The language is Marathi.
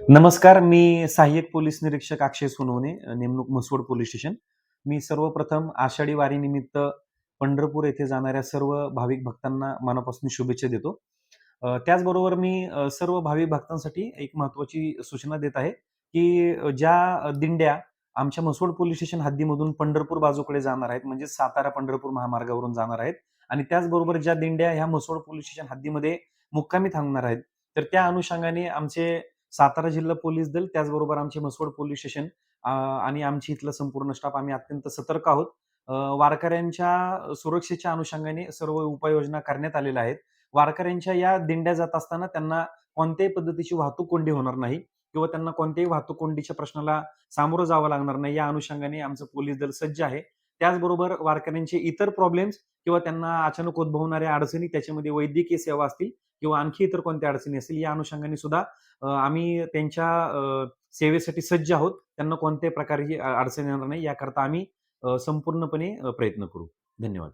नमस्कार मी सहाय्यक पोलीस निरीक्षक अक्षय सोनवणे नेमणूक म्हसवड पोलीस स्टेशन. मी सर्वप्रथम आषाढी वारीनिमित्त पंढरपूर येथे जाणाऱ्या सर्व भाविक भक्तांना मनापासून शुभेच्छा देतो. त्याचबरोबर मी सर्व भाविक भक्तांसाठी एक महत्त्वाची सूचना देत आहे की ज्या दिंड्या आमच्या म्हसवड पोलीस स्टेशन हद्दीमधून पंढरपूर बाजूकडे जाणार आहेत म्हणजे सातारा पंढरपूर महामार्गावरून जाणार आहेत आणि त्याचबरोबर ज्या दिंड्या ह्या म्हसवड पोलीस स्टेशन हद्दीमध्ये मुक्कामी थांबणार आहेत तर त्या अनुषंगाने आमचे सातारा जिल्हा पोलीस दल त्याचबरोबर आमचे म्हसवड पोलीस स्टेशन आणि आमची इथलं संपूर्ण स्टाफ आम्ही अत्यंत सतर्क आहोत. वारकऱ्यांच्या सुरक्षेच्या अनुषंगाने सर्व उपाययोजना करण्यात आलेल्या आहेत. वारकऱ्यांच्या या दिंड्या जात असताना त्यांना कोणत्याही पद्धतीची वाहतूक कोंडी होणार नाही किंवा त्यांना कोणत्याही वाहतूक कोंडीच्या प्रश्नाला सामोरं जावं लागणार नाही. या अनुषंगाने आमचं पोलीस दल सज्ज आहे. त्याचबरोबर वारकऱ्यांचे इतर प्रॉब्लेम्स किंवा त्यांना अचानक उद्भवणाऱ्या अडचणी त्याच्यामध्ये वैद्यकीय सेवा असतील किंवा आणखी इतर कोणत्या अडचणी असतील या अनुषंगाने सुद्धा आम्ही त्यांच्या सेवेसाठी सज्ज आहोत. त्यांना कोणत्याही प्रकारची अडचण येणार नाही. याकरता आम्ही संपूर्णपणे प्रयत्न करू. धन्यवाद.